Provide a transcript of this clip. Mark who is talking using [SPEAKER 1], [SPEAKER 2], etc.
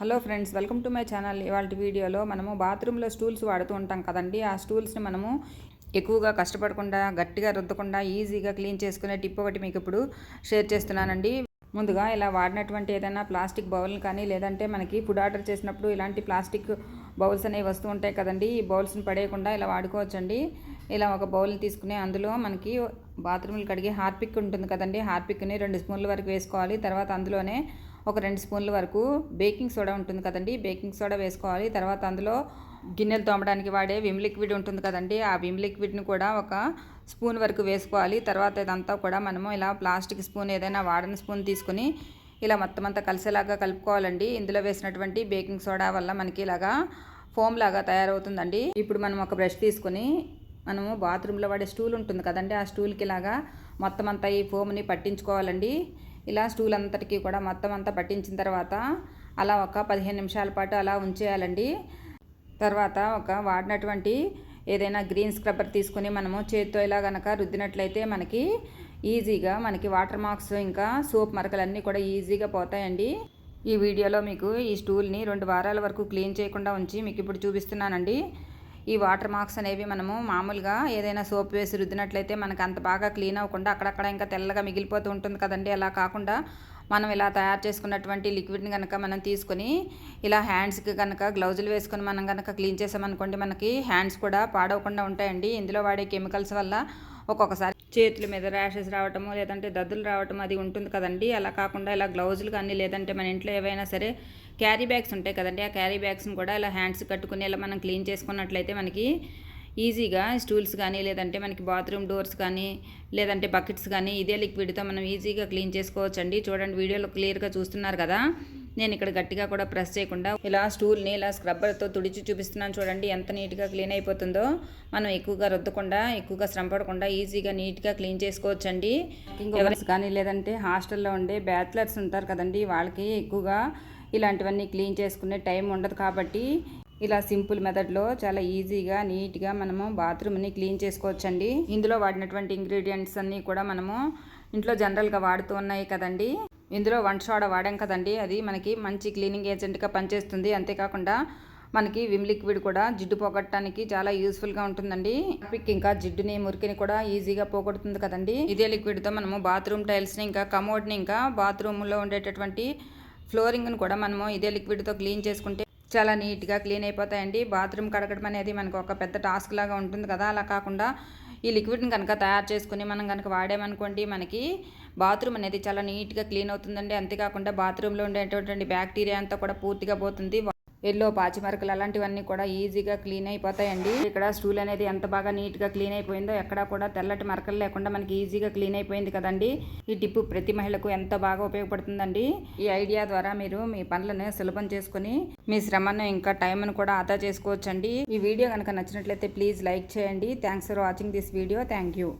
[SPEAKER 1] Hello friends welcome to my channel. ఇవాళ వీడియోలో మనము బాత్రూంలో స్టూల్స్ వాడుతూ ఉంటాం కదండి. ఆ స్టూల్స్ని మనము ఎక్కువగా కష్టపడకుండా గట్టిగా రుద్దకుండా ఈజీగా క్లీన్ చేసుకునే టిప్ ఒకటి మీకు ఇప్పుడు షేర్ చేస్తున్నానండి. ముందుగా ఇలా వాడినటువంటి ఏదైనా ప్లాస్టిక్ బౌల్ కానీ లేదంటే మనకి ఫుడ్ ఆర్డర్ చేసినప్పుడు ఇలాంటి ప్లాస్టిక్ బౌల్స్ అనేవి వస్తూ ఉంటాయి కదండి. ఈ బౌల్స్ని పడేయకుండా ఇలా వాడుకోవచ్చండి. ఇలా ఒక బౌల్ని తీసుకుని అందులో మనకి బాత్రూమ్లు కడిగే హార్పిక్ ఉంటుంది కదండి. హార్పిక్ని రెండు స్పూన్ల వరకు వేసుకోవాలి. తర్వాత అందులోనే ఒక రెండు స్పూన్ల వరకు బేకింగ్ సోడా ఉంటుంది కదండి. బేకింగ్ సోడా వేసుకోవాలి. తర్వాత అందులో గిన్నెలు తోమడానికి వాడే విమ్ లిక్విడ్ ఉంటుంది కదండి. ఆ విమ్ లిక్విడ్ని కూడా ఒక స్పూన్ వరకు వేసుకోవాలి. తర్వాత ఇదంతా కూడా మనము ఇలా ప్లాస్టిక్ స్పూన్ ఏదైనా వాడని స్పూన్ తీసుకుని ఇలా మొత్తం అంతా కలిసేలాగా కలుపుకోవాలండి. ఇందులో వేసినటువంటి బేకింగ్ సోడా వల్ల మనకి ఇలాగా ఫోమ్ లాగా తయారవుతుందండి. ఇప్పుడు మనం ఒక బ్రష్ తీసుకుని మనము బాత్రూంలో వాడే స్టూల్ ఉంటుంది కదండి. ఆ స్టూల్కి ఇలాగా మొత్తం అంతా ఈ ఫోమ్ని పట్టించుకోవాలండి. ఇలా స్టూల్ అంతటికి కూడా మొత్తం అంతా పట్టించిన తర్వాత అలా ఒక పదిహేను నిమిషాల పాటు అలా ఉంచేయాలండి. తర్వాత ఒక వాడినటువంటి ఏదైనా గ్రీన్ స్క్రబ్బర్ తీసుకుని మనము చేతితో ఇలా కనుక రుద్దినట్లయితే మనకి ఈజీగా మనకి వాటర్ మార్క్స్ ఇంకా సోప్ మరకలన్నీ కూడా ఈజీగా పోతాయండి. ఈ వీడియోలో మీకు ఈ స్టూల్ని రెండు వారాల వరకు క్లీన్ చేయకుండా ఉంచి మీకు ఇప్పుడు చూపిస్తున్నానండి. ఈ వాటర్ మార్క్స్ అనేవి మనము మామూలుగా ఏదైనా సోప్ వేసి రుద్దినట్లయితే మనకు అంత బాగా క్లీన్ అవ్వకుండా అక్కడక్కడ ఇంకా తెల్లగా మిగిలిపోతూ ఉంటుంది కదండి. అలా కాకుండా మనం ఇలా తయారు చేసుకున్నటువంటి లిక్విడ్ని కనుక మనం తీసుకొని ఇలా హ్యాండ్స్కి కనుక గ్లౌజులు వేసుకొని మనం కనుక క్లీన్ చేసామనుకోండి మనకి హ్యాండ్స్ కూడా పాడవకుండా ఉంటాయండి. ఇందులో వాడే కెమికల్స్ వల్ల ఒక్కొక్కసారి చేతుల మీద ర్యాషెస్ రావటము లేదంటే దద్దులు రావటం అది ఉంటుంది కదండి. అలా కాకుండా ఇలా గ్లౌజులు కానీ లేదంటే మన ఇంట్లో ఏవైనా సరే క్యారీ బ్యాగ్స్ ఉంటాయి కదండి. ఆ క్యారీ బ్యాగ్స్ని కూడా ఇలా హ్యాండ్స్ కట్టుకుని ఇలా మనం క్లీన్ చేసుకున్నట్లయితే మనకి ఈజీగా స్టూల్స్ కానీ లేదంటే మనకి బాత్రూమ్ డోర్స్ కానీ లేదంటే బకెట్స్ కానీ ఇదే లిక్విడ్తో మనం ఈజీగా క్లీన్ చేసుకోవచ్చండి. చూడండి వీడియోలో క్లియర్గా చూస్తున్నారు కదా. నేను ఇక్కడ గట్టిగా కూడా ప్రెస్ చేయకుండా ఇలా స్టూల్ని ఇలా స్క్రబ్బర్తో తుడిచి చూపిస్తున్నాను చూడండి ఎంత నీట్గా క్లీన్ అయిపోతుందో. మనం ఎక్కువగా రుద్దకుండా ఎక్కువగా శ్రమ పడకుండా ఈజీగా నీట్గా క్లీన్ చేసుకోవచ్చండి. ఎవరికి కానీ లేదంటే హాస్టల్లో ఉండే బ్యాచిలర్స్ ఉంటారు కదండి వాళ్ళకి ఎక్కువగా ఇలాంటివన్నీ క్లీన్ చేసుకునే టైం ఉండదు కాబట్టి ఇలా సింపుల్ మెథడ్లో చాలా ఈజీగా నీట్గా మనము బాత్రూమ్ని క్లీన్ చేసుకోవచ్చండి. ఇందులో వాడినటువంటి ఇంగ్రీడియంట్స్ అన్నీ కూడా మనము ఇంట్లో జనరల్గా వాడుతూ ఉన్నాయి కదండి. ఇందులో వన్ సోడా వాడాం కదండి. అది మనకి మంచి క్లీనింగ్ ఏజెంట్గా పనిచేస్తుంది. అంతేకాకుండా మనకి విమ్ లిక్విడ్ కూడా జిడ్డు పోగొట్టడానికి చాలా యూస్ఫుల్గా ఉంటుందండి. పిక్ ఇంకా జిడ్డుని మురికిని కూడా ఈజీగా పోగొడుతుంది కదండి. ఇదే లిక్విడ్తో మనము బాత్రూమ్ టైల్స్ని ఇంకా కమోడ్ని ఇంకా బాత్రూమ్లో ఉండేటటువంటి ఫ్లోరింగ్ను కూడా మనము ఇదే లిక్విడ్తో క్లీన్ చేసుకుంటే చాలా నీట్గా క్లీన్ అయిపోతాయండి. బాత్రూమ్ కడగడం అనేది మనకు ఒక పెద్ద టాస్క్ లాగా ఉంటుంది కదా. అలా కాకుండా ఈ లిక్విడ్ని కనుక తయారు చేసుకుని మనం కనుక వాడామనుకోండి మనకి బాత్రూమ్ అనేది చాలా నీట్గా క్లీన్ అవుతుందండి. అంతేకాకుండా బాత్రూంలో ఉండేటటువంటి బ్యాక్టీరియా అంతా కూడా పూర్తిగా పోతుంది. ఎల్లో పాచిమరకలు అలాంటివన్నీ కూడా ఈజీగా క్లీన్ అయిపోతాయండి. ఇక్కడ స్టూల్ అనేది ఎంత బాగా నీట్గా క్లీన్ అయిపోయిందో ఎక్కడా కూడా తెల్లటి మరకలు లేకుండా మనకి ఈజీగా క్లీన్ అయిపోయింది కదండి. ఈ టిప్పు ప్రతి మహిళకు ఎంత బాగా ఉపయోగపడుతుందండి. ఈ ఐడియా ద్వారా మీరు మీ పనులను సులభం చేసుకుని మీ శ్రమను ఇంకా టైంను కూడా ఆదా చేసుకోవచ్చండి. ఈ వీడియో కనుక నచ్చినట్లయితే ప్లీజ్ లైక్ చేయండి. Thanks for watching this video. Thank you.